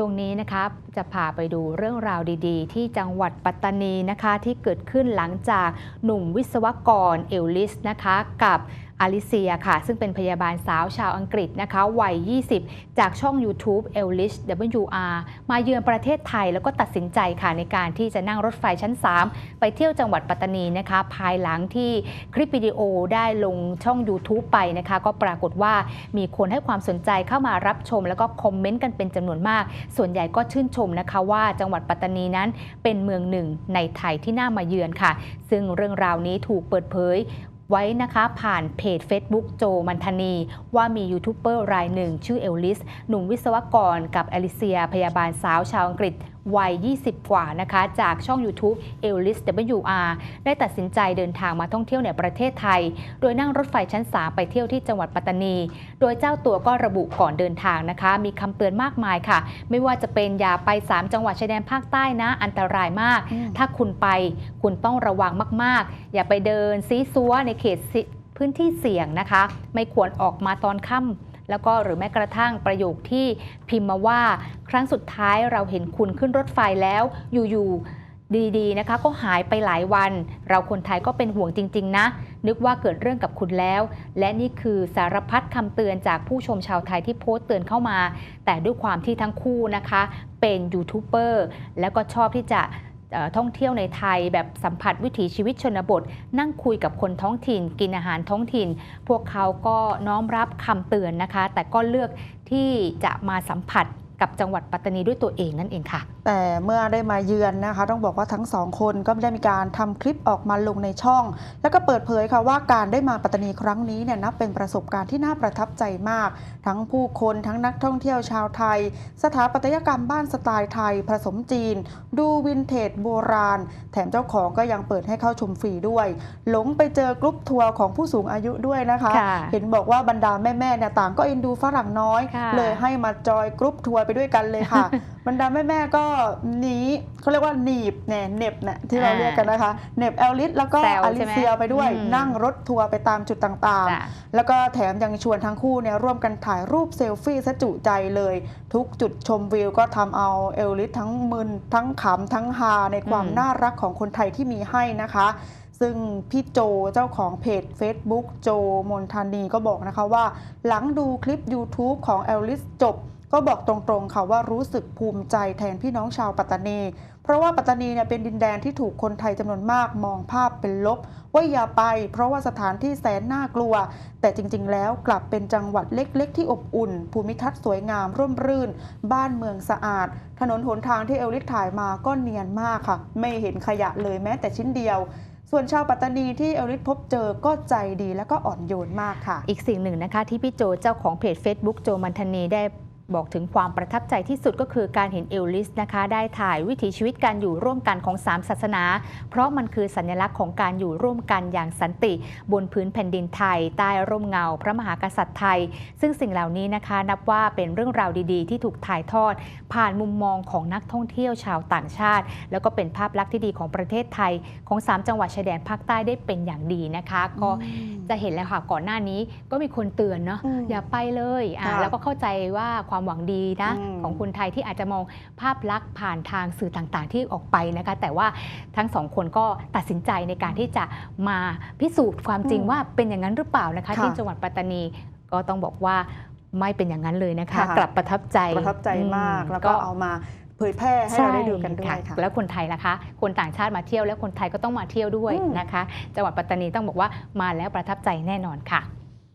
ช่วงนี้นะคะจะพาไปดูเรื่องราวดี ๆ ที่จังหวัดปัตตานีนะคะที่เกิดขึ้นหลังจากหนุ่มวิศวกรเอลลิสนะคะกับ อลิเซียค่ะ ซึ่งเป็นพยาบาลสาวชาวอังกฤษนะคะวัย 20 จากช่อง YouTube e l l i s WR มาเยือนประเทศไทยแล้วก็ตัดสินใจค่ะในการที่จะนั่งรถไฟชั้น 3 ไปเที่ยวจังหวัดปัตตานีนะคะ ภายหลังที่คลิปวิดีโอได้ลงช่อง YouTube ไปนะคะ ก็ปรากฏว่ามีคนให้ความสนใจเข้ามารับชม แล้วก็คอมเมนต์กันเป็นจำนวนมาก ส่วนใหญ่ก็ชื่นชมนะคะว่าจังหวัดปัตตานีนั้นเป็นเมืองหนึ่งในไทยที่น่ามาเยือนค่ะ ซึ่งเรื่องราวนี้ถูกเปิดเผย ไว้นะคะผ่านเพจ Facebook โจมันธนี ว่ามียูทูบเบอร์รายหนึ่งชื่อเอลลิส หนุ่มวิศวกรกับอลิเซีย พยาบาลสาวชาวอังกฤษ วัย 20 กว่านะคะ จากช่อง YouTube e l l i s WR ได้ตัดสินใจเดินทางมาท่องเที่ยวในประเทศไทย โดยนั่งรถไฟชั้น 3 ไปเที่ยวที่จังหวัดปัตตานี โดยเจ้าตัวก็ระบุก่อนเดินทางนะคะ มีคำเตือนมากมายค่ะ ไม่ว่าจะเป็นอย่าไป 3 จังหวัดชายแดนภาคใต้นะ อันตรายมากอืมถ้าคุณไปคุณต้องระวังมาก ๆ อย่าไปเดินซีซัวในเขตสิพื้นที่เสี่ยงนะคะ ไม่ควรออกมาตอนค่ำ แล้วก็หรือแม้กระทั่งประโยคที่พิมพ์มาว่า ครั้งสุดท้ายเราเห็นคุณขึ้นรถไฟแล้ว อยู่ๆดีๆนะคะ ก็หายไปหลายวัน เราคนไทยก็เป็นห่วงจริง ๆ นะ นึกว่าเกิดเรื่องกับคุณแล้ว และนี่คือสารพัดคำเตือนจากผู้ชมชาวไทยที่โพสต์เตือนเข้ามา แต่ด้วยความที่ทั้งคู่นะคะ เป็นยูทูบเบอร์แล้วก็ชอบที่จะ ท่องเที่ยวในไทยแบบสัมผัสวิถีชีวิตชนบท นั่งคุยกับคนท้องถิ่น กินอาหารท้องถิ่น พวกเขาก็น้อมรับคำเตือนนะคะ แต่ก็เลือกที่จะมาสัมผัสกับจังหวัดปัตตานีด้วยตัวเองนั่นเองค่ะ แต่เมื่อได้มาเยือนนะคะ ต้องบอกว่าทั้งสองคนก็ได้มีการทำคลิปออกมาลงในช่อง แล้วก็เปิดเผยค่ะว่าการได้มาปัตตานีครั้งนี้เนี่ยนับเป็นประสบการณ์ที่น่าประทับใจมาก ทั้งผู้คนทั้งนักท่องเที่ยวชาวไทย สถาปัตยกรรมบ้านสไตล์ไทย ผสมจีน ดูวินเทจโบราณ แถมเจ้าของก็ยังเปิดให้เข้าชมฟรีด้วย หลงไปเจอกรุ๊ปทัวร์ของผู้สูงอายุด้วยนะคะค่ะเห็นบอกว่าบรรดาแม่ๆเนี่ยต่างก็เอ็นดูฝรั่งน้อยค่ะเลยให้มาจอยกรุ๊ปทัวร์ไปด้วยกันเลยค่ะ บรรดาแม่ๆก็หนีเขาเรียกว่าหนีบเนี่ยเหน็บเนี่ยที่เราอ่าเรียกกันนะคะเหน็บแอลลิสแล้วก็แซวอใช่ลิไหมเซียไปด้วยอืมนั่งรถทัวร์ไปตามจุดต่างจ้ะๆแล้วก็แถมยังชวนทั้งคู่เนี่ยร่วมกันถ่ายรูปเซลฟี่ซะจุใจเลย ทุกจุดชมวิวก็ทำเอาเอลลิสทั้งมึนทั้งขำทั้งฮาในความอืมน่ารักของคนไทยที่มีให้นะคะซึ่งพี่โจเจ้าของเพจ Facebook โจมนทานีก็บอกนะคะว่า หลังดูคลิป YouTube ของเอลลิสจบ ก็บอกตรงๆค่ะว่ารู้สึกภูมิใจแทนพี่น้องชาวปัตตานี เพราะว่าปัตตานีเนี่ยเป็นดินแดนที่ถูกคนไทยจำนวนมากมองภาพเป็นลบ ว่าอย่าไป เพราะว่าสถานที่แสนน่ากลัว แต่จริงๆ แล้วกลับเป็นจังหวัดเล็กๆ ที่อบอุ่น ภูมิทัศน์สวยงามร่มรื่น บ้านเมืองสะอาด ถนนหนทางที่เอลลิสถ่ายมาก็เนียนมากค่ะ ไม่เห็นขยะเลยแม้แต่ชิ้นเดียวส่วนชาวปัตตานีที่เอลิสพบเจอก็ใจดีและก็อ่อนโยนมากค่ะ อีกสิ่งหนึ่งนะคะที่พี่โจเจ้าของเพจ Facebook โจมันธนีได้ บอกถึงความประทับใจที่สุดก็คือการเห็นเอลลิสนะคะ ได้ถ่ายวิถีชีวิตการอยู่ร่วมกันของ3ศาสนา เพราะมันคือสัญลักษณ์ของการอยู่ร่วมกันอย่างสันติ บนพื้นแผ่นดินไทย ใต้ร่มเงา พระมหากษัตริย์ไทย ซึ่งสิ่งเหล่านี้นะคะนับว่าเป็นเรื่องราวดีๆ ที่ถูกถ่ายทอด ผ่านมุมมองของนักท่องเที่ยวชาวต่างชาติ แล้วก็เป็นภาพลักษณ์ที่ดีของประเทศไทย ของ 3 จังหวัดชายแดนภาคใต้ได้เป็นอย่างดีนะคะ ก็จะเห็นแล้วค่ะก่อนหน้านี้ก็มีคนเตือนเนาะอืมอย่าไปเลยอะค่ะแล้วก็เข้าใจว่าความหวังดีนะอืมของคนไทยที่อาจจะมองภาพลักษณ์ผ่านทางสื่อต่างๆ ที่ออกไปนะคะ แต่ว่าทั้งสองคนก็ตัดสินใจในการที่จะมาพิสูจน์ความจริงอืมว่าเป็นอย่างนั้นหรือเปล่านะคะค่ะที่จังหวัดปัตตานีก็ต้องบอกว่าไม่เป็นอย่างนั้นเลยนะคะค่ะกลับประทับใจประทับใจมากอืแล้วก็เอามาเผยแพร่ให้เราได้ดูกันด้วยค่ะแล้วคนไทยล่ะคะ คนต่างชาติมาเที่ยวแล้วคนไทยก็ต้องมาเที่ยวด้วยอืมนะคะ จังหวัดปัตตานีต้องบอกว่ามาแล้วประทับใจแน่นอนค่ะ